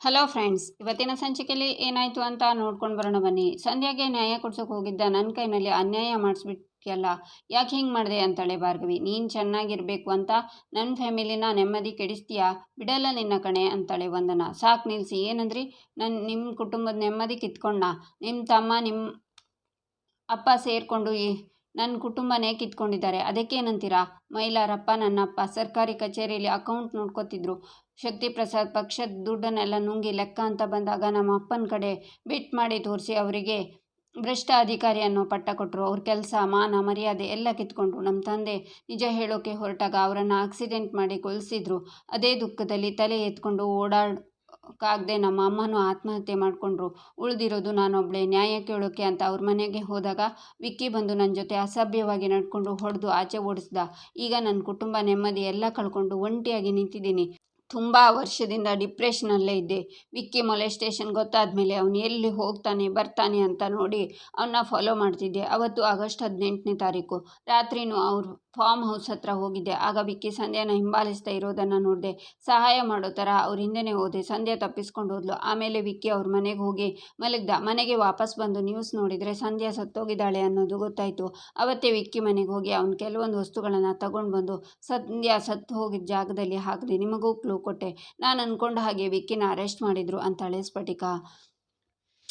Hello friends ಇವತ್ತಿನ ಸಂಚಿಕೆಯಲ್ಲಿ ಏನಾಯಿತು ಅಂತ ನೋಡ್ಕೊಂಡು ಬರೋಣ ಬನ್ನಿ. ಸಂಧ್ಯಾಗೆ ನ್ಯಾಯ ಕೊಡ್ಸೋಕೆ ಹೋಗಿದ್ದ ನನ್ನ ಕೈನಲ್ಲಿ ಅನ್ಯಾಯ ಮಾಡಿಸ್ಬಿಟ್ಟಿಯಲ್ಲ ಯಾಕೆ ಹಿಂಗೆ ಮಾಡಿದೆ ಅಂತಾಳೆ ಭಾರ್ಗವಿ. ನೀನು ಚೆನ್ನಾಗಿರಬೇಕು ಅಂತ ನನ್ನ ಫ್ಯಾಮಿಲಿನ ನೆಮ್ಮದಿ ಕೆಡಿಸ್ತೀಯಾ? ಬಿಡಲ್ಲ ನಿನ್ನ ಕಣೆ ಅಂತಾಳೆ ವಂದನ. ಸಾಕು ನಿಲ್ಲಿಸಿ ಏನಂದ್ರಿ? ನನ್ನ ನಿಮ್ಮ ಕುಟುಂಬದ ನೆಮ್ಮದಿ ಕಿತ್ಕೊಂಡ ನಿಮ್ಮ ತಮ್ಮ ನಿಮ್ಮ ಅಪ್ಪ ಸೇರಿಕೊಂಡು ಈ ನನ್ನ ಕುಟುಂಬನೇ ಕಿತ್ಕೊಂಡಿದ್ದಾರೆ. ಅದಕ್ಕೇನಂತೀರಾ ಮೈಲಾರಪ್ಪ ನನ್ನಪ್ಪ ಸರ್ಕಾರಿ ಕಚೇರಿಯಲ್ಲಿ ಅಕೌಂಟ್ ನೋಡ್ಕೋತಿದ್ರು. ಶಕ್ತಿ ಪ್ರಸಾದ್ ಪಕ್ಷದ ದುಡ್ಡನ್ನೆಲ್ಲ ನುಂಗಿ ಲೆಕ್ಕ ಅಂತ ಬಂದಾಗ ನಮ್ಮ ಅಪ್ಪನ ಕಡೆ ಬಿಟ್ ಮಾಡಿ ತೋರಿಸಿ ಅವರಿಗೆ ಭ್ರಷ್ಟ ಅಧಿಕಾರಿ ಅನ್ನೋ ಪಟ್ಟ ಕೊಟ್ಟರು ಅವ್ರ ಕೆಲಸ, ಮಾನ, ಮರ್ಯಾದೆ ಎಲ್ಲ ಕಿತ್ಕೊಂಡ್ರು. ನಮ್ಮ ತಂದೆ ನಿಜ ಹೇಳೋಕೆ ಹೊರಟಾಗ ಅವರನ್ನು ಆಕ್ಸಿಡೆಂಟ್ ಮಾಡಿ ಕೊಲಿಸಿದ್ರು. ಅದೇ ದುಃಖದಲ್ಲಿ ತಲೆ ಎತ್ಕೊಂಡು ಓಡಾಡೋಕ್ಕಾಗದೆ ನಮ್ಮ ಅಮ್ಮನೂ ಆತ್ಮಹತ್ಯೆ ಮಾಡಿಕೊಂಡ್ರು. ಉಳಿದಿರೋದು ನಾನೊಬ್ಬಳೆ ನ್ಯಾಯ ಕೇಳೋಕೆ ಅಂತ ಅವ್ರ ಮನೆಗೆ ಹೋದಾಗ ವಿಕ್ಕಿ ಬಂದು ನನ್ನ ಜೊತೆ ಅಸಭ್ಯವಾಗಿ ನಡ್ಕೊಂಡು ಹೊಡೆದು ಆಚೆ ಓಡಿಸ್ದ. ಈಗ ನನ್ನ ಕುಟುಂಬ ನೆಮ್ಮದಿ ಎಲ್ಲ ಕಳ್ಕೊಂಡು ಒಂಟಿಯಾಗಿ ನಿಂತಿದ್ದೀನಿ. ತುಂಬ ವರ್ಷದಿಂದ ಡಿಪ್ರೆಷನಲ್ಲೇ ಇದ್ದೆ. ವಿಕ್ಕಿ ಮೊಲೆಸ್ಟೇಷನ್ ಗೊತ್ತಾದ ಮೇಲೆ ಅವನು ಎಲ್ಲಿ ಹೋಗ್ತಾನೆ, ಬರ್ತಾನೆ ಅಂತ ನೋಡಿ ಅವನ್ನ ಫಾಲೋ ಮಾಡ್ತಿದ್ದೆ. ಅವತ್ತು ಆಗಸ್ಟ್ ಹದಿನೆಂಟನೇ ತಾರೀಕು. ರಾತ್ರಿನೂ ಅವರು ಫಾರ್ಮ್ ಹೌಸ್ ಹತ್ರ ಹೋಗಿದ್ದೆ. ಆಗ ವಿಕ್ಕಿ ಸಂಧ್ಯಾನ ಹಿಂಬಾಲಿಸ್ತಾ ಇರೋದನ್ನು ನೋಡಿದೆ. ಸಹಾಯ ಮಾಡೋ ಥರ ಅವ್ರ ಹಿಂದೆನೇ ಹೋದೆ. ಸಂಧ್ಯಾ ತಪ್ಪಿಸ್ಕೊಂಡು ಹೋದ್ಲು. ಆಮೇಲೆ ವಿಕ್ಕಿ ಅವ್ರ ಮನೆಗೆ ಹೋಗಿ ಮಲಗ್ದ. ಮನೆಗೆ ವಾಪಸ್ ಬಂದು ನ್ಯೂಸ್ ನೋಡಿದರೆ ಸಂಧ್ಯಾ ಸತ್ತೋಗಿದ್ದಾಳೆ ಅನ್ನೋದು ಗೊತ್ತಾಯಿತು. ಅವತ್ತೇ ವಿಕ್ಕಿ ಮನೆಗೆ ಹೋಗಿ ಅವ್ನು ಕೆಲವೊಂದು ವಸ್ತುಗಳನ್ನು ತಗೊಂಡು ಬಂದು, ಸಂಧ್ಯಾ ಸತ್ತು ಹೋಗಿದ್ದ ಜಾಗದಲ್ಲಿ ಹಾಕಿದೆ. ನಿಮಗೂ ಕ್ಲೂ ಕೊಟ್ಟೆ. ನಾನು ಅಂದ್ಕೊಂಡ ಹಾಗೆ ವಿಕ್ಕಿನ ಅರೆಸ್ಟ್ ಮಾಡಿದರು ಅಂತಾಳೆ ಸ್ಫಟಿಕ.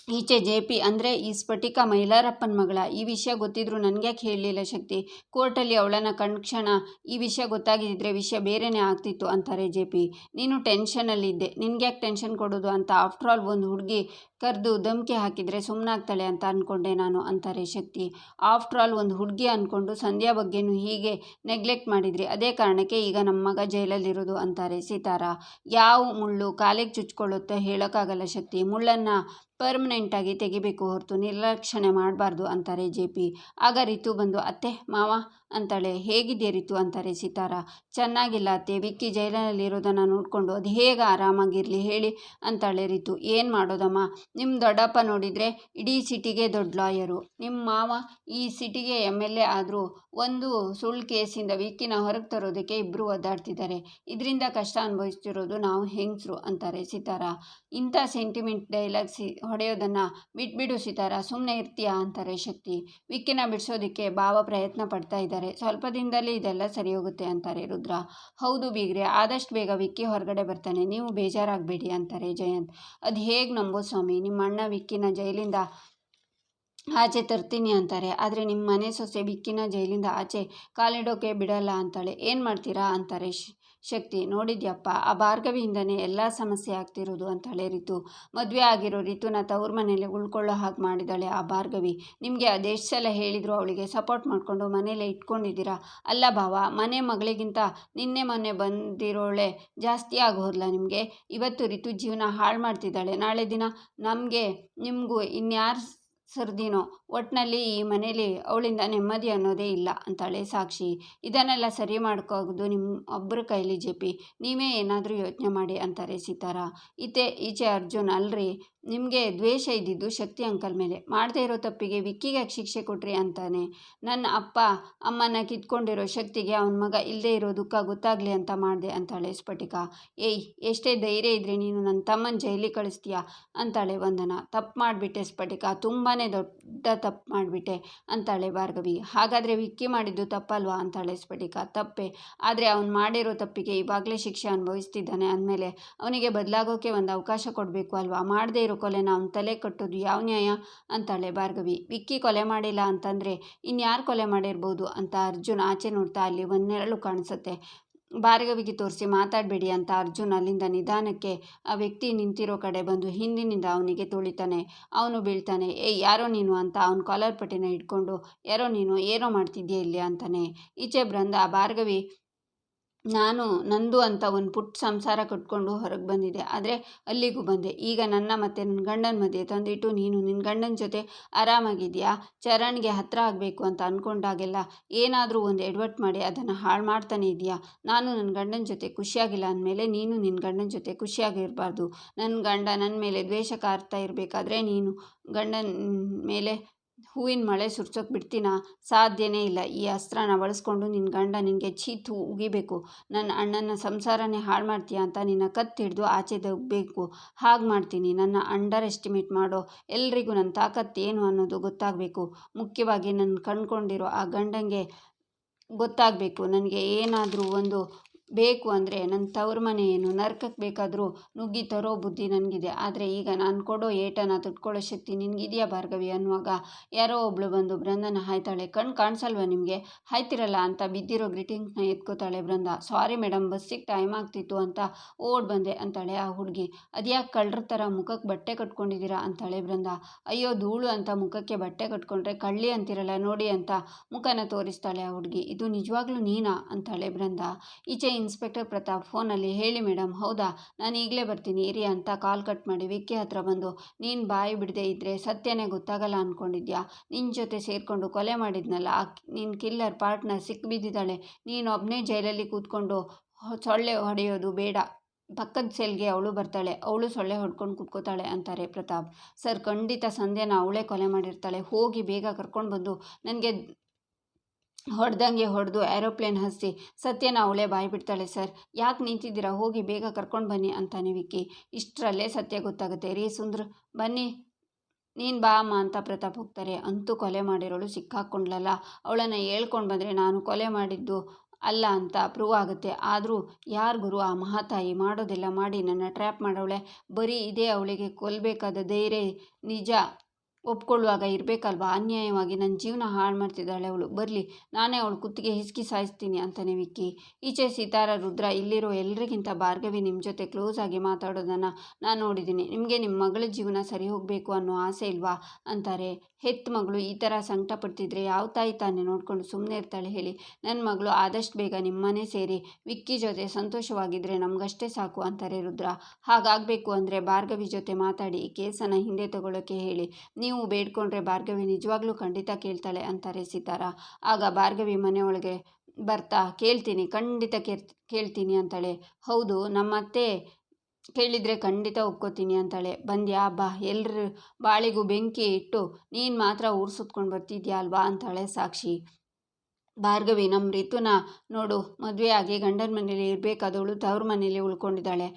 ಈಚೆ ಜೆ ಪಿ ಅಂದರೆ ಈ ಸ್ಫಟಿಕ ಮೈಲಾರಪ್ಪನ ಮಗಳ. ಈ ವಿಷಯ ಗೊತ್ತಿದ್ರು ನನಗ್ಯಾಕೆ ಹೇಳಲಿಲ್ಲ ಶಕ್ತಿ? ಕೋರ್ಟಲ್ಲಿ ಅವಳನ್ನು ಕಣ್ಕ್ಷಣ ಈ ವಿಷಯ ಗೊತ್ತಾಗಿದ್ದರೆ ವಿಷಯ ಬೇರೆಯೇ ಆಗ್ತಿತ್ತು ಅಂತಾರೆ ಜೆ ಪಿ. ನೀನು ಟೆನ್ಷನಲ್ಲಿದ್ದೆ ನಿನ್ಗ್ಯಾಕೆ ಟೆನ್ಷನ್ ಕೊಡೋದು ಅಂತ? ಆಫ್ಟರ್ ಆಲ್ ಒಂದು ಹುಡುಗಿ ಕರೆದು ಧಮಕಿ ಹಾಕಿದರೆ ಸುಮ್ಮನಾಗ್ತಾಳೆ ಅಂತ ಅಂದ್ಕೊಂಡೆ ನಾನು, ಅಂತಾರೆ ಶಕ್ತಿ. ಆಫ್ಟರ್ ಆಲ್ ಒಂದು ಹುಡುಗಿ ಅಂದ್ಕೊಂಡು ಸಂಧ್ಯಾ ಬಗ್ಗೆನೂ ಹೀಗೆ ನೆಗ್ಲೆಕ್ಟ್ ಮಾಡಿದ್ರಿ ಅದೇ ಕಾರಣಕ್ಕೆ ಈಗ ನಮ್ಮ ಮಗ ಜೈಲಲ್ಲಿರೋದು, ಅಂತಾರೆ ಸೀತಾರ. ಯಾವ ಮುಳ್ಳು ಕಾಲಿಗೆ ಚುಚ್ಕೊಳ್ಳುತ್ತೋ ಹೇಳೋಕ್ಕಾಗಲ್ಲ ಶಕ್ತಿ. ಮುಳ್ಳನ್ನು ಪರ್ಮನೆಂಟಾಗಿ ತೆಗಿಬೇಕು ಹೊರತು ನಿರ್ಲಕ್ಷಣೆ ಮಾಡಬಾರ್ದು ಅಂತಾರೆ ಜೆ ಪಿ. ಆಗ ರಿತು ಬಂದು ಅತ್ತೆ ಮಾವ ಅಂತಾಳೆ. ಹೇಗಿದೆಯಾ ರಿತು? ಅಂತಾರೆ ಸಿತಾರ. ಚೆನ್ನಾಗಿಲ್ಲ ಅತ್ತೆ. ವಿಕ್ಕಿ ಜೈಲಿನಲ್ಲಿರೋದನ್ನು ನೋಡಿಕೊಂಡು ಅದು ಹೇಗೆ ಆರಾಮಾಗಿರಲಿ ಹೇಳಿ ಅಂತಾಳೆ ರಿತು. ಏನು ಮಾಡೋದಮ್ಮ? ನಿಮ್ಮ ದೊಡ್ಡಪ್ಪ ನೋಡಿದರೆ ಇಡೀ ಸಿಟಿಗೆ ದೊಡ್ಡ ಲಾಯರು. ನಿಮ್ಮ ಮಾವ ಈ ಸಿಟಿಗೆ ಎಂ ಎಲ್ ಎ ಆದರೂ ಒಂದು ಸುಳ್ಳು ಕೇಸಿಂದ ವಿಕ್ಕಿನ ಹೊರಗೆ ತರೋದಕ್ಕೆ ಇಬ್ಬರು ಒದ್ದಾಡ್ತಿದ್ದಾರೆ. ಇದರಿಂದ ಕಷ್ಟ ಅನುಭವಿಸ್ತಿರೋದು ನಾವು ಹೆಂಗಸರು? ಅಂತಾರೆ ಸಿತಾರ. ಇಂಥ ಸೆಂಟಿಮೆಂಟ್ ಡೈಲಾಗ್ ಸಿ ಹೊಡೆಯೋದನ್ನು ಬಿಟ್ಬಿಡು ಸಿತಾರ. ಸುಮ್ಮನೆ ಇರ್ತೀಯಾ? ಅಂತಾರೆ ಶಕ್ತಿ. ವಿಕ್ಕಿನ ಬಿಡಿಸೋದಕ್ಕೆ ಭಾವ ಪ್ರಯತ್ನ ಪಡ್ತಾ ಇದ್ದಾರೆ. ಸ್ವಲ್ಪ ದಿನದಲ್ಲಿ ಇದೆಲ್ಲ ಸರಿ ಹೋಗುತ್ತೆ ಅಂತಾರೆ ರುದ್ರ. ಹೌದು ಬೀಗ್ರೆ, ಆದಷ್ಟು ಬೇಗ ವಿಕ್ಕಿ ಹೊರಗಡೆ ಬರ್ತಾನೆ. ನೀವು ಬೇಜಾರಾಗಬೇಡಿ ಅಂತಾರೆ ಜಯಂತ್. ಅದು ಹೇಗೆ ನಂಬೋ ಸ್ವಾಮಿ? ನಿಮ್ಮ ಅಣ್ಣ ವಿಕ್ಕಿನ ಜೈಲಿಂದ ಆಚೆ ತರ್ತೀನಿ ಅಂತಾರೆ. ಆದರೆ ನಿಮ್ಮ ಮನೆ ಸೊಸೆ ಬಿಕ್ಕಿನ ಜೈಲಿಂದ ಆಚೆ ಕಾಲಿಡೋಕೆ ಬಿಡಲ್ಲ ಅಂತಾಳೆ. ಏನು ಮಾಡ್ತೀರಾ ಅಂತಾರೆ ಶಕ್ತಿ ನೋಡಿದ್ಯಪ್ಪ, ಆ ಭಾರ್ಗವಿಯಿಂದನೇ ಎಲ್ಲ ಸಮಸ್ಯೆ ಆಗ್ತಿರೋದು ಅಂತ ಹೇಳಿ ರಿತು. ಮದುವೆ ಆಗಿರೋ ರಿತುನ ತವ್ರ ಮನೇಲಿ ಉಳ್ಕೊಳ್ಳೋ ಹಾಗೆ ಮಾಡಿದಾಳೆ ಆ ಭಾರ್ಗವಿ. ನಿಮಗೆ ಅದೆಷ್ಟು ಸಲ ಹೇಳಿದ್ರು ಅವಳಿಗೆ ಸಪೋರ್ಟ್ ಮಾಡಿಕೊಂಡು ಮನೇಲೆ ಇಟ್ಕೊಂಡಿದ್ದೀರಾ? ಅಲ್ಲ ಭಾವ, ಮನೆ ಮಗಳಿಗಿಂತ ನಿನ್ನೆ ಮೊನ್ನೆ ಬಂದಿರೋಳೆ ಜಾಸ್ತಿ ಆಗೋದ್ಲ ನಿಮಗೆ? ಇವತ್ತು ರಿತು ಜೀವನ ಹಾಳು ಮಾಡ್ತಿದ್ದಾಳೆ. ನಾಳೆ ದಿನ ನಮಗೆ, ನಿಮಗೂ ಇನ್ಯಾರು ಸರ್ದಿನೋ. ಒಟ್ಟಿನಲ್ಲಿ ಈ ಮನೇಲಿ ಅವಳಿಂದ ನೆಮ್ಮದಿ ಅನ್ನೋದೇ ಇಲ್ಲ ಅಂತಾಳೆ ಸಾಕ್ಷಿ. ಇದನ್ನೆಲ್ಲ ಸರಿ ಮಾಡ್ಕೋದು ನಿಮ್ಮ ಒಬ್ಬರ ಕೈಲಿ ಜೆ ಪಿ ನೀವೇ ಏನಾದರೂ ಯೋಚನೆ ಮಾಡಿ ಅಂತಾರೆ ಸೀತಾರ. ಈತೆ ಈಚೆ ಅರ್ಜುನ್ ಅಲ್ರಿ? ನಿಮಗೆ ದ್ವೇಷ ಇದ್ದಿದ್ದು ಶಕ್ತಿ ಅಂಕಲ್ ಮೇಲೆ. ಮಾಡದೇ ಇರೋ ತಪ್ಪಿಗೆ ವಿಕ್ಕಿಗೆ ಶಿಕ್ಷೆ ಕೊಟ್ರಿ ಅಂತಾನೆ. ನನ್ನ ಅಪ್ಪ ಅಮ್ಮನ ಕಿತ್ಕೊಂಡಿರೋ ಶಕ್ತಿಗೆ ಅವನ ಮಗ ಇಲ್ಲದೇ ಇರೋ ದುಃಖ ಗೊತ್ತಾಗಲಿ ಅಂತ ಮಾಡಿದೆ ಅಂತಾಳೆ ಸ್ಫಟಿಕ. ಏಯ್, ಎಷ್ಟೇ ಧೈರ್ಯ ಇದ್ರೆ ನೀನು ನನ್ನ ತಮ್ಮನ ಜೈಲಿ ಕಳಿಸ್ತೀಯ? ಅಂತಾಳೆ ವಂದನ. ತಪ್ಪು ಮಾಡಿಬಿಟ್ಟೆ ಸ್ಫಟಿಕ. ತುಂಬಾ ದೊಡ್ಡ ತಪ್ಪು ಮಾಡಿಬಿಟ್ಟೆ ಅಂತಾಳೆ ಭಾರ್ಗವಿ. ಹಾಗಾದರೆ ವಿಕ್ಕಿ ಮಾಡಿದ್ದು ತಪ್ಪಲ್ವಾ? ಅಂತಾಳೆ ಸ್ಫಟಿಕ. ತಪ್ಪೆ. ಆದರೆ ಅವನು ಮಾಡಿರೋ ತಪ್ಪಿಗೆ ಇವಾಗಲೇ ಶಿಕ್ಷೆ ಅನುಭವಿಸ್ತಿದ್ದಾನೆ ಅಂದಮೇಲೆ ಅವನಿಗೆ ಬದಲಾಗೋಕೆ ಒಂದು ಅವಕಾಶ ಕೊಡಬೇಕು ಅಲ್ವಾ? ಮಾಡದೇ ಇರೋ ಕೊಲೆನ ಅವ್ನ ತಲೆ ಕಟ್ಟೋದು ಯಾವ ನ್ಯಾಯ? ಅಂತಾಳೆ ಭಾರ್ಗವಿ. ವಿಕ್ಕಿ ಕೊಲೆ ಮಾಡಿಲ್ಲ ಅಂತಂದರೆ ಇನ್ಯಾರು ಕೊಲೆ ಮಾಡಿರ್ಬೋದು ಅಂತ ಅರ್ಜುನ್ ಆಚೆ ನೋಡ್ತಾ ಅಲ್ಲಿ ಒಂದೆರಳು ಕಾಣಿಸುತ್ತೆ. ಭಾರ್ಗವಿಗೆ ತೋರಿಸಿ ಮಾತಾಡಬೇಡಿ ಅಂತ ಅರ್ಜುನ್ ಅಲ್ಲಿಂದ ನಿಧಾನಕ್ಕೆ ಆ ವ್ಯಕ್ತಿ ನಿಂತಿರೋ ಕಡೆ ಬಂದು ಹಿಂದಿನಿಂದ ಅವನಿಗೆ ತುಳಿತಾನೆ. ಅವನು ಬೀಳ್ತಾನೆ ಏ ಯಾರೋ ನೀನು? ಅಂತ ಅವನ ಕಾಲರ್ ಪಟ್ಟಿನ ಹಿಡ್ಕೊಂಡು, ಯಾರೋ ನೀನು? ಏನೋ ಮಾಡ್ತಿದ್ಯಾ ಇಲ್ಲಿ? ಅಂತಾನೆ. ಈಚೆ ಬೃಂದ ಭಾರ್ಗವಿ ನಾನು ನಂದು ಅಂತ ಒಂದು ಪುಟ್ಟ ಸಂಸಾರ ಕಟ್ಕೊಂಡು ಹೊರಗೆ ಬಂದಿದ್ದೆ. ಆದರೆ ಅಲ್ಲಿಗೂ ಬಂದೆ. ಈಗ ನನ್ನ ಮತ್ತು ನನ್ನ ಗಂಡನ ಮಧ್ಯೆ ತಂದಿಟ್ಟು ನೀನು ನಿನ್ನ ಗಂಡನ ಜೊತೆ ಆರಾಮಾಗಿದೆಯಾ? ಚರಣ್ಗೆ ಹತ್ತಿರ ಆಗಬೇಕು ಅಂತ ಅಂದ್ಕೊಂಡಾಗೆಲ್ಲ ಏನಾದರೂ ಒಂದು ಎಡ್ವರ್ಟ್ ಮಾಡಿ ಅದನ್ನು ಹಾಳು ಮಾಡ್ತಾನೆ ಇದೆಯಾ ನಾನು ನನ್ನ ಗಂಡನ ಜೊತೆ ಖುಷಿಯಾಗಿಲ್ಲ ಅಂದಮೇಲೆ ನೀನು ನಿನ್ನ ಗಂಡನ ಜೊತೆ ಖುಷಿಯಾಗಿರಬಾರ್ದು. ನನ್ನ ಗಂಡ ನನ್ನ ಮೇಲೆ ದ್ವೇಷ ಕಾರ್ತಾ ಇರಬೇಕಾದ್ರೆ ನೀನು ಗಂಡನ ಮೇಲೆ ಹೂವಿನ ಮಳೆ ಸುರ್ಸೋಕೆ ಬಿಡ್ತೀನಾ? ಸಾಧ್ಯನೇ ಇಲ್ಲ. ಈ ಅಸ್ತ್ರನ ಬಳಸ್ಕೊಂಡು ನಿನ್ನ ಗಂಡ ನಿನಗೆ ಚೀತು ಉಗಿಬೇಕು. ನನ್ನ ಅಣ್ಣನ ಸಂಸಾರನೇ ಹಾಳು ಮಾಡ್ತೀಯ ಅಂತ ನಿನ್ನ ಕತ್ತು ಹಿಡಿದು ಆಚೆ ದಬ್ಬಬೇಕು ಹಾಗೆ ಮಾಡ್ತೀನಿ. ನನ್ನ ಅಂಡರ್ ಎಸ್ಟಿಮೇಟ್ ಮಾಡೋ ಎಲ್ರಿಗೂ ನನ್ನ ತಾಕತ್ತು ಏನು ಅನ್ನೋದು ಗೊತ್ತಾಗಬೇಕು. ಮುಖ್ಯವಾಗಿ ನನ್ನ ಕಣ್ಕೊಂಡಿರೋ ಆ ಗಂಡಂಗೆ ಗೊತ್ತಾಗಬೇಕು. ನನಗೆ ಏನಾದರೂ ಒಂದು ಬೇಕು ಅಂದರೆ ನನ್ನ ತವ್ರ ಮನೆ ಏನು? ನರ್ಕಕ್ಕೆ ಬೇಕಾದರೂ ನುಗ್ಗಿ ತರೋ ಬುದ್ಧಿ ನನಗಿದೆ. ಆದರೆ ಈಗ ನಾನು ಕೊಡೋ ಏಟನ ತುಟ್ಕೊಳ್ಳೋ ಶಕ್ತಿ ನಿನಗಿದೆಯಾ ಭಾರ್ಗವಿ ಅನ್ನುವಾಗ ಯಾರೋ ಒಬ್ಬಳು ಬಂದು ಬೃಂದನ ಹಾಯ್ತಾಳೆ. ಕಣ್ಣು ಕಾಣಿಸಲ್ವ ನಿಮಗೆ? ಹಾಯ್ತಿರಲ್ಲ ಅಂತ ಬಿದ್ದಿರೋ ಗ್ರೀಟಿಂಗ್ಸ್ನ ಎತ್ಕೋತಾಳೆ ಬೃಂದ ಸಾರಿ ಮೇಡಮ್ ಬಸ್ಸಿಗೆ ಟೈಮ್ ಆಗ್ತಿತ್ತು ಅಂತ ಓಡ್ ಬಂದೆ ಅಂತಾಳೆ ಆ ಹುಡುಗಿ. ಅದ್ಯಾಕೆ ಕಳ್ಳರ ಥರ ಮುಖಕ್ಕೆ ಬಟ್ಟೆ ಕಟ್ಕೊಂಡಿದ್ದೀರಾ ಅಂತಾಳೆ ಬೃಂದ ಅಯ್ಯೋ, ಧೂಳು ಅಂತ ಮುಖಕ್ಕೆ ಬಟ್ಟೆ ಕಟ್ಕೊಂಡ್ರೆ ಕಳ್ಳಿ ಅಂತಿರಲ್ಲ ನೋಡಿ ಅಂತ ಮುಖನ ತೋರಿಸ್ತಾಳೆ ಆ ಹುಡುಗಿ. ಇದು ನಿಜವಾಗ್ಲೂ ನೀನಾ? ಅಂತಾಳೆ ಬೃಂದ ಈಚೆ ಇನ್ಸ್ಪೆಕ್ಟರ್ ಪ್ರತಾಪ್ ಫೋನಲ್ಲಿ ಹೇಳಿ ಮೇಡಮ್ ಹೌದಾ? ನಾನು ಈಗಲೇ ಬರ್ತೀನಿ, ಇರಿ ಅಂತ ಕಾಲ್ ಕಟ್ ಮಾಡಿ ವಿಕ್ಕಿ ಹತ್ರ ಬಂದು, ನೀನು ಬಾಯಿ ಬಿಡದೆ ಇದ್ದರೆ ಸತ್ಯನೇ ಗೊತ್ತಾಗಲ್ಲ ಅಂದ್ಕೊಂಡಿದ್ಯಾ ನಿನ್ನ ಜೊತೆ ಸೇರಿಕೊಂಡು ಕೊಲೆ ಮಾಡಿದ್ನಲ್ಲ, ಆ ನಿನ್ನ ಕಿಲ್ಲರ್ ಪಾರ್ಟ್ನರ್ ಸಿಕ್ಕಿಬಿದ್ದಿದ್ದಾಳೆ ನೀನು ಒಬ್ಬನೇ ಜೈಲಲ್ಲಿ ಕೂತ್ಕೊಂಡು ಸೊಳ್ಳೆ ಹೊಡೆಯೋದು ಬೇಡ. ಪಕ್ಕದ ಸೆಲ್ಗೆ ಅವಳು ಬರ್ತಾಳೆ, ಅವಳು ಸೊಳ್ಳೆ ಹೊಡ್ಕೊಂಡು ಕುತ್ಕೋತಾಳೆ ಅಂತಾರೆ ಪ್ರತಾಪ್. ಸರ್, ಖಂಡಿತ ಸಂಧ್ಯಾನ ಅವಳೇ ಕೊಲೆ ಮಾಡಿರ್ತಾಳೆ, ಹೋಗಿ ಬೇಗ ಕರ್ಕೊಂಡು ಬಂದು, ನನಗೆ ಹೊಡೆದಂಗೆ ಹೊಡೆದು ಏರೋಪ್ಲೇನ್ ಹಸಿ ಸತ್ಯನ ಅವಳೇ ಬಾಯಿ ಬಿಡ್ತಾಳೆ ಸರ್. ಯಾಕೆ ನಿಂತಿದ್ದೀರಾ? ಹೋಗಿ ಬೇಗ ಕರ್ಕೊಂಡು ಬನ್ನಿ ಅಂತಾನೆ ವಿಕ್ಕಿ. ಇಷ್ಟರಲ್ಲೇ ಸತ್ಯ ಗೊತ್ತಾಗುತ್ತೆ. ರೀ ಸುಂದ್ರ, ಬನ್ನಿ. ನೀನು ಬಾ ಅಮ್ಮ ಅಂತ ಪ್ರತಾಪ್ ಹೋಗ್ತಾರೆ. ಅಂತೂ ಕೊಲೆ ಮಾಡಿರೋಳು ಸಿಕ್ಕಾಕೊಂಡ್ಲಲ್ಲ. ಅವಳನ್ನು ಹೇಳ್ಕೊಂಡು ಬಂದರೆ, ನಾನು ಕೊಲೆ ಮಾಡಿದ್ದು ಅಲ್ಲ ಅಂತ ಪ್ರೂವ್ ಆಗುತ್ತೆ. ಆದರೂ ಯಾರು ಗುರು ಆ ಮಹಾತಾಯಿ? ಮಾಡೋದೆಲ್ಲ ಮಾಡಿ, ನನ್ನ ಟ್ರ್ಯಾಪ್ ಮಾಡೋಳೆ ಬರೀ ಇದೇ ಅವಳಿಗೆ ಕೊಲ್ಲಬೇಕಾದ ಧೈರ್ಯ, ನಿಜ. ಒಪ್ಕೊಳ್ಳುವಾಗ ಇರಬೇಕಲ್ವಾ? ಅನ್ಯಾಯವಾಗಿ ನನ್ನ ಜೀವನ ಹಾಳು ಮಾಡ್ತಿದ್ದಾಳೆ ಅವಳು. ಬರಲಿ, ನಾನೇ ಅವಳು ಕುತ್ತಿಗೆ ಹಿಸ್ಕಿ ಸಾಯಿಸ್ತೀನಿ ಅಂತಾನೆ ವಿಕ್ಕಿ. ಈಚೆ ಸೀತಾರ ರುದ್ರ, ಇಲ್ಲಿರೋ ಎಲ್ಲರಿಗಿಂತ ಭಾರ್ಗವಿ ನಿಮ್ಮ ಜೊತೆ ಕ್ಲೋಸ್ ಆಗಿ ಮಾತಾಡೋದನ್ನು ನಾನು ನೋಡಿದ್ದೀನಿ. ನಿಮಗೆ ನಿಮ್ಮ ಮಗಳ ಜೀವನ ಸರಿ ಹೋಗಬೇಕು ಅನ್ನೋ ಆಸೆ ಇಲ್ವಾ? ಅಂತಾರೆ. ಹೆತ್ ಮಗಳು ಈ ಥರ ಸಂಕಟ ಪಡ್ತಿದ್ರೆ ಯಾವ ತಾಯಿ ತಾನೆ ನೋಡಿಕೊಂಡು ಸುಮ್ಮನೆ ಇರ್ತಾಳೆ ಹೇಳಿ. ನನ್ನ ಮಗಳು ಆದಷ್ಟು ಬೇಗ ನಿಮ್ಮನೆ ಸೇರಿ, ವಿಕ್ಕಿ ಜೊತೆ ಸಂತೋಷವಾಗಿದ್ದರೆ ನಮಗಷ್ಟೇ ಸಾಕು ಅಂತಾರೆ ರುದ್ರ. ಹಾಗಾಗಬೇಕು ಅಂದರೆ ಭಾರ್ಗವಿ ಜೊತೆ ಮಾತಾಡಿ ಈ ಕೇಸನ್ನು ಹಿಂದೆ ತಗೊಳ್ಳೋಕ್ಕೆ ಹೇಳಿ. ನೀವು ಬೇಡ್ಕೊಂಡ್ರೆ ಭಾರ್ಗವಿ ನಿಜವಾಗ್ಲೂ ಖಂಡಿತ ಕೇಳ್ತಾಳೆ ಅಂತಾರೆ ಸಿತಾರ. ಆಗ ಭಾರ್ಗವಿ ಮನೆಯೊಳಗೆ ಬರ್ತಾ, ಕೇಳ್ತೀನಿ, ಖಂಡಿತ ಕೇಳ್ತೀನಿ ಅಂತಾಳೆ. ಹೌದು, ನಮ್ಮತ್ತೆ ಕೇಳಿದರೆ ಖಂಡಿತ ಒಪ್ಕೋತೀನಿ ಅಂತಾಳೆ. ಬಂದ್ಯಾ, ಬಾ ಎಲ್ಲರ ಬಾಳಿಗೂ ಬೆಂಕಿ ಇಟ್ಟು ನೀನು ಮಾತ್ರ ಊರು ಸುತ್ಕೊಂಡು ಬರ್ತಿದ್ಯಾ ಅಲ್ವಾ ಅಂತಾಳೆ ಸಾಕ್ಷಿ. ಭಾರ್ಗವಿ ನಮ್ಮ ರಿತುನ ನೋಡು, ಮದುವೆ ಆಗಿ ಗಂಡನ ಮನೇಲಿ ಇರಬೇಕಾದವಳು ತವ್ರ ಮನೇಲಿ ಉಳ್ಕೊಂಡಿದ್ದಾಳೆ.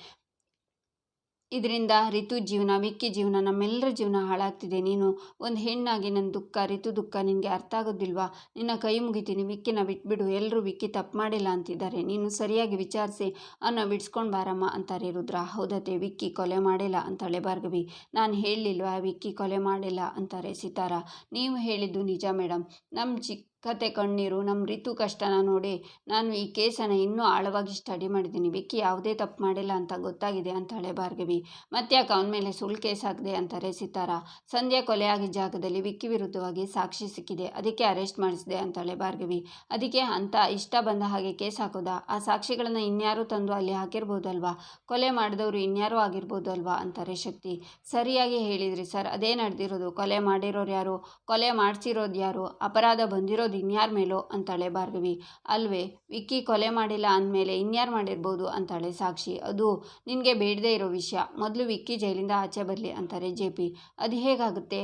ಇದರಿಂದ ಋತು ಜೀವನ ವಿಕ್ಕಿ ಜೀವನ ನಮ್ಮೆಲ್ಲರ ಜೀವನ ಹಾಳಾಗ್ತಿದೆ. ನೀನು ಒಂದು ಹೆಣ್ಣಾಗಿ ನನ್ನ ದುಃಖ ಋತು ದುಃಖ ನಿನಗೆ ಅರ್ಥ ಆಗೋದಿಲ್ವಾ? ನಿನ್ನ ಕೈ ಮುಗಿತೀನಿ ವಿಕ್ಕಿನ ಬಿಟ್ಬಿಡು ಎಲ್ಲರೂ ವಿಕ್ಕಿ ತಪ್ಪು ಮಾಡಿಲ್ಲ ಅಂತಿದ್ದಾರೆ. ನೀನು ಸರಿಯಾಗಿ ವಿಚಾರಿಸಿ, ಅನ್ನ ಬಿಡಿಸ್ಕೊಂಡು ಬಾರಮ್ಮ ಅಂತಾರೆ ರುದ್ರ. ಹೌದತೆ ವಿಕ್ಕಿ ಕೊಲೆ ಮಾಡಿಲ್ಲ ಅಂತಾಳೆ ಭಾರ್ಗವಿ. ನಾನು ಹೇಳಲಿಲ್ವಾ ವಿಕ್ಕಿ ಕೊಲೆ ಮಾಡಿಲ್ಲ ಅಂತಾರೆ ಸಿತಾರ. ನೀವು ಹೇಳಿದ್ದು ನಿಜ ಮೇಡಮ್ ನಮ್ಮ ಚಿಕ್ಕ ಕತೆ ಕಣ್ಣೀರು ನಮ್ಮ ರಿತು ಕಷ್ಟನ ನೋಡಿ ನಾನು ಈ ಕೇಸನ್ನು ಇನ್ನೂ ಆಳವಾಗಿ ಸ್ಟಡಿ ಮಾಡಿದ್ದೀನಿ ವಿಕ್ಕಿ ಯಾವುದೇ ತಪ್ಪು ಮಾಡಿಲ್ಲ ಅಂತ ಗೊತ್ತಾಗಿದೆ ಅಂತಾಳೆ ಭಾರ್ಗವಿ. ಮತ್ತ್ಯಾಕೆ ಅವನ ಮೇಲೆ ಸುಳ್ಳು ಕೇಸ್ ಆಗಿದೆ ಅಂತಾರೆ ಸಿತಾರ ಸಂಧ್ಯಾ ಕೊಲೆಯಾಗಿದ್ದ ಜಾಗದಲ್ಲಿ ವಿಕ್ಕಿ ವಿರುದ್ಧವಾಗಿ ಸಾಕ್ಷಿ ಸಿಕ್ಕಿದೆ. ಅದಕ್ಕೆ ಅರೆಸ್ಟ್ ಮಾಡಿಸಿದೆ ಅಂತಾಳೆ ಭಾರ್ಗವಿ. ಅದಕ್ಕೆ ಅಂತ ಇಷ್ಟ ಬಂದ ಹಾಗೆ ಕೇಸ್ ಹಾಕೋದಾ? ಆ ಸಾಕ್ಷಿಗಳನ್ನು ಇನ್ಯಾರು ತಂದು ಅಲ್ಲಿ ಹಾಕಿರ್ಬೋದಲ್ವಾ? ಕೊಲೆ ಮಾಡಿದವರು ಇನ್ಯಾರು ಆಗಿರ್ಬೋದಲ್ವಾ? ಅಂತಾರೆ ಶಕ್ತಿ. ಸರಿಯಾಗಿ ಹೇಳಿದ್ರಿ ಸರ್. ಅದೇ ನಡೆದಿರೋದು. ಕೊಲೆ ಮಾಡಿರೋರು ಯಾರು? ಕೊಲೆ ಮಾಡಿಸಿರೋದು ಯಾರು? ಅಪರಾಧ ಬಂದಿರೋದು ಮಾಡೋದು ಇನ್ಯಾರ ಮೇಲೋ? ಅಂತಾಳೆ ಭಾರ್ಗವಿ. ಅಲ್ವೇ, ವಿಕ್ಕಿ ಕೊಲೆ ಮಾಡಿಲ್ಲ ಅಂದಮೇಲೆ ಇನ್ಯಾರು ಮಾಡಿರ್ಬೋದು? ಅಂತಾಳೆ ಸಾಕ್ಷಿ. ಅದು ನಿನಗೆ ಬೇಡದೇ ಇರೋ ವಿಷಯ. ಮೊದಲು ವಿಕ್ಕಿ ಜೈಲಿಂದ ಆಚೆ ಬರಲಿ, ಅಂತಾರೆ ಜೆ ಪಿ. ಅದು ಹೇಗಾಗುತ್ತೆ?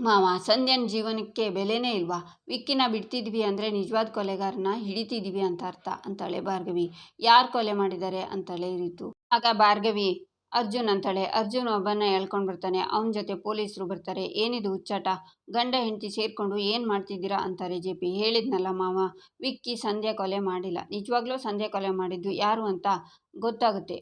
ಮಾವ, ಸಂಧ್ಯನ ಜೀವನಕ್ಕೆ ಬೆಲೆನೇ ಇಲ್ವಾ? ವಿಕ್ಕಿನ ಬಿಡ್ತಿದ್ವಿ ಅಂದರೆ ನಿಜವಾದ ಕೊಲೆಗಾರನ ಹಿಡಿತಿದ್ವಿ ಅಂತ ಅರ್ಥ, ಅಂತಾಳೆ ಭಾರ್ಗವಿ. ಯಾರು ಕೊಲೆ ಮಾಡಿದ್ದಾರೆ? ಅಂತಾಳೆ ರೀತು. ಆಗ ಭಾರ್ಗವಿ ಅರ್ಜುನ್ ಅಂತಾಳೆ. ಅರ್ಜುನ್ ಒಬ್ಬನ ಹೇಳ್ಕೊಂಡು ಬರ್ತಾನೆ ಅವನ ಜೊತೆ ಪೊಲೀಸರು ಬರ್ತಾರೆ. ಏನಿದು ಹುಚ್ಚಾಟ? ಗಂಡ, ಹೆಂಡತಿ ಸೇರಿಕೊಂಡು ಏನು ಮಾಡ್ತಿದ್ದೀರಾ ಅಂತಾರೆ ಜೆ ಪಿ. ಹೇಳಿದ್ನಲ್ಲ ಮಾವ. ವಿಕ್ಕಿ ಸಂಧ್ಯಾ ಕೊಲೆ ಮಾಡಿಲ್ಲ. ನಿಜವಾಗ್ಲೂ ಸಂಧ್ಯಾ ಕೊಲೆ ಮಾಡಿದ್ದು ಯಾರು ಅಂತ ಗೊತ್ತಾಗುತ್ತೆ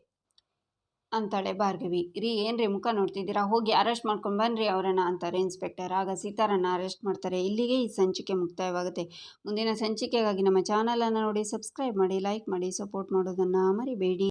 ಅಂತಾಳೆ ಭಾರ್ಗವಿ. ರೀ ಏನ್ರಿ ಮುಖ ನೋಡ್ತಿದ್ದೀರಾ? ಹೋಗಿ ಅರೆಸ್ಟ್ ಮಾಡ್ಕೊಂಡು ಬನ್ನಿರಿ ಅವರನ್ನ ಅಂತಾರೆ ಇನ್ಸ್ಪೆಕ್ಟರ್. ಆಗ ಸೀತಾರನ್ನ ಅರೆಸ್ಟ್ ಮಾಡ್ತಾರೆ. ಇಲ್ಲಿಗೆ ಈ ಸಂಚಿಕೆ ಮುಕ್ತಾಯವಾಗುತ್ತೆ. ಮುಂದಿನ ಸಂಚಿಕೆಗಾಗಿ ನಮ್ಮ ಚಾನಲನ್ನು ನೋಡಿ ಸಬ್ಸ್ಕ್ರೈಬ್ ಮಾಡಿ, ಲೈಕ್ ಮಾಡಿ, ಸಪೋರ್ಟ್ ಮಾಡೋದನ್ನು ಮರಿಬೇಡಿ.